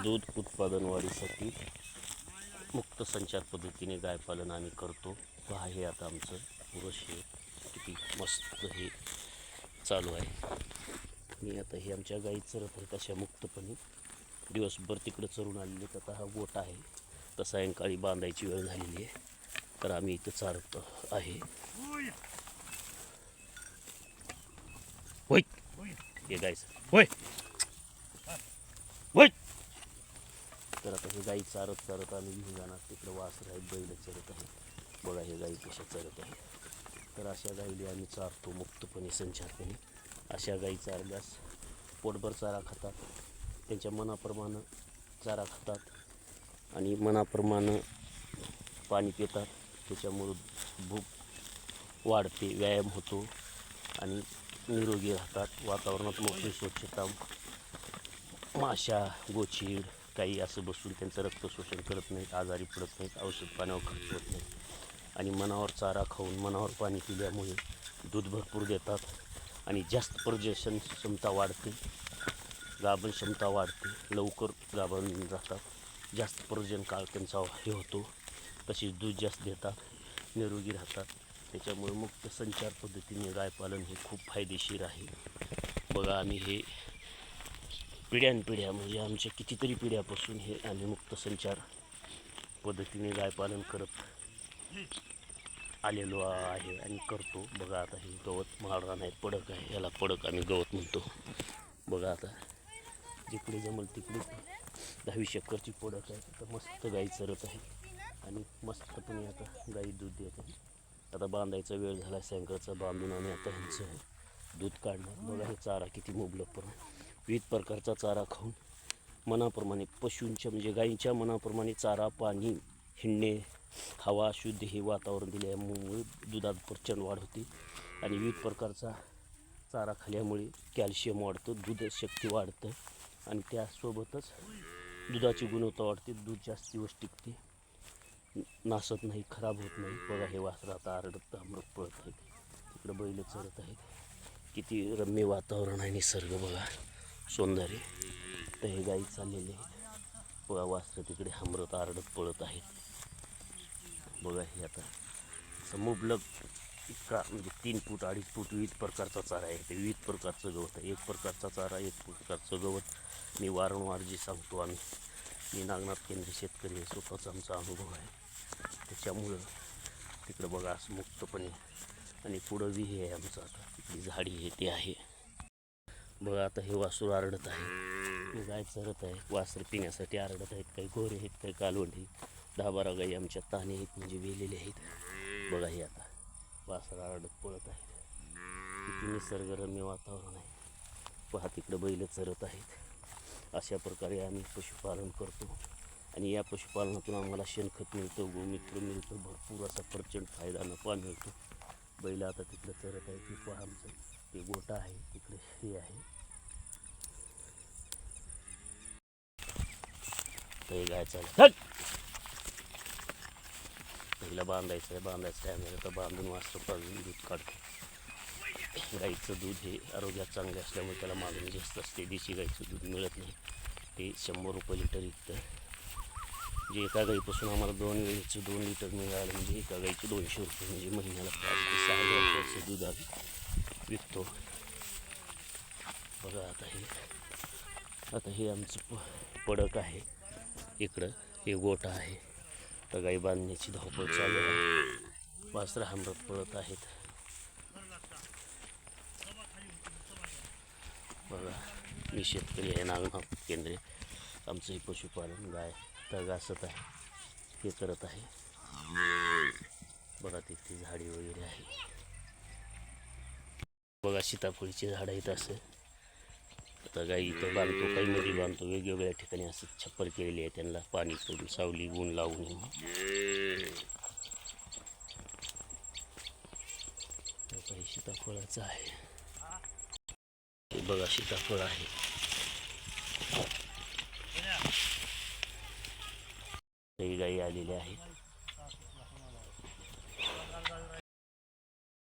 दूध उत्पादन वाढीसाठी मुक्त संचार पद्धतीने गायपालन आम्ही करतो. पहा आहे आता आमचं पुरुष हे किती मस्त हे चालू आहे. मी आता हे आमच्या गाई चरत आहेत अशा मुक्तपणे. दिवसभर तिकडं चरून आलेले तर आता हा गोट आहे. तर सायंकाळी बांधायची वेळ झालेली आहे. तर आम्ही इथं चारत आहे. होय. हे गायचं होय. होय. तर आता हे गाई चारत चारत आम्ही घेऊन जाणार. तिकडं वासर आहेत बैल चरत आहेत. बघा हे गाई कशा चरत आहेत. तर अशा गाईला आम्ही चारतो मुक्तपणे संचारपणे. अशा गाई चारल्यास पोटभर चारा खातात. त्यांच्या मनाप्रमाणे चारा खातात आणि मनाप्रमाणे पाणी पितात. त्याच्यामुळं भूक वाढते व्यायाम होतो आणि निरोगी राहतात. वातावरणात मोठी स्वच्छता. माशा गोचिड काही असं बसून त्यांचं रक्त शोषण करत नाहीत आजारी पडत नाहीत औषध पाण्यावर खर्च होत नाही. आणि मनावर चारा खाऊन मनावर पाणी पिल्यामुळे दूध भरपूर देतात आणि जास्त पर्जशन क्षमता वाढते. गाभण क्षमता वाढते. लवकर गाभण जातात. जास्त प्रजन काळ त्यांचा हे होतो. तसेच दूध जास्त देतात. निरोगी राहतात. त्याच्यामुळे मुक्त संचार पद्धतीने गायपालन हे खूप फायदेशीर आहे. बघा आम्ही हे पिढ्यानपिढ्या म्हणजे आमच्या कितीतरी पिढ्यापासून हे आम्ही मुक्त संचार पद्धतीने गायपालन करत आलेलो आहे आणि करतो. बघा आता हे गवत माळरान आहे पडक आहे याला पडक आम्ही गवत म्हणतो. बघा आता जिकडे जमल तिकडे दहावी शक्करची पडक आहे तर मस्त गाई चरत आहे. आणि मस्तपणे आता गाई दूध देत आहे. आता बांधायचा वेळ झाला सायंकाळचा बांधून आम्ही आता ह्यांचं दूध काढणार. बघा हे चारा किती मुबलक पण विविध प्रकारचा चारा खाऊन मनाप्रमाणे पशूंच्या म्हणजे गायींच्या मनाप्रमाणे चारा पाणी हिंडणे हवा शुद्ध हे वातावरण दिल्यामुळे दुधात प्रचंड वाढ होते. आणि विविध प्रकारचा चारा खाल्ल्यामुळे कॅल्शियम वाढतं दूध शक्ती वाढतं आणि त्यासोबतच दुधाची गुणवत्ता वाढते दूध जास्त दिवस टिकते. नासत नाही खराब होत नाही. बघा हे वासरं आता आरडत अमृत पळत आहेत तिकडं बैल चरत आहेत. किती रम्य वातावरण आहे निसर्ग बघा. सौंदर्य. तर हे गाई चाललेले आहेत. बघा वासरं तिकडे हमरत आरडत पळत आहेत. बघा हे आता. समुबलक इतका म्हणजे तीन फूट अडीच फूट विविध प्रकारचा चारा आहे. ते विविध प्रकारचं गवत आहे. एक प्रकारचा चारा एक प्रकारचं गवत. मी वारंवार जे सांगतो आम्ही मी नागनाथ केंद्रीय शेतकरी आहे. स्वतःचा आमचा अनुभव आहे. त्याच्यामुळं तिकडं बघा असं मुक्तपणे आणि पुढं विही आहे आमचं आता. तिकडे झाडी आहे ते आहे. बघा आता हे वासूर आरडत आहे. गाय चरत आहे. वासर पिण्यासाठी आरडत आहेत. काही गोरे आहेत काही कालवंडी दहा बारा गाई आमच्या ताने आहेत म्हणजे वेलेले आहेत. बघा हे आता. वासर आरडत पळत आहेत. किती निसर्गरम्य वातावरण आहे. पहा तिकडं बैल चरत आहेत. अशा प्रकारे आम्ही पशुपालन करतो. आणि या पशुपालनातून आम्हाला शेणखत मिळतं गोमित्र मिळतं भरपूर असा प्रचंड फायदा नफा मिळतो बैल आता तिकडं चरत आहे ती पहा आमचं. ते गोटा आहे तिकडे हे आहे. हे गाय पहिला बांधायचं आहे बांधायचं टायमाला तर बांधून वाजता पाजून दूध काढतो. गाईचं दूध हे आरोग्यात चांगले असल्यामुळे त्याला मागणी जास्त असते. देशी गाईचं दूध मिळत नाही. ते शंभर रुपये लिटर विकतं. जे एका गाईपासून आम्हाला दोन वेळेचं दोन लिटर मिळालं म्हणजे एका गाईचे दोनशे रुपये म्हणजे महिन्याला पाच ते सहा लिटरचं दूध आम्ही विकतो बघा आता हे आता हे आमचं प पडक आहे. इकडं हे गोठा आहे. तर गाई बांधण्याची धावपळ चालू आहे. वासरा हमरत पळत आहेत. बघा मी शेतकरी आहे नागनाथ केंद्रे. आमचं हे पशुपालन गाय तर घासत आहे. हे करत आहे. बघा तिथे झाडी वगैरे आहे. बघा सीताफळीची झाडं इथं असं. आता गाई इथं बांधतो काही मध्ये बांधतो वेगवेगळ्या ठिकाणी असं छप्पर केलेली आहे त्यांना पाणी सोडून सावली ऊन लावून. तर काही सीताफळाचं आहे. हे बघा सीताफळ आहे. काही गाई आलेल्या आहेत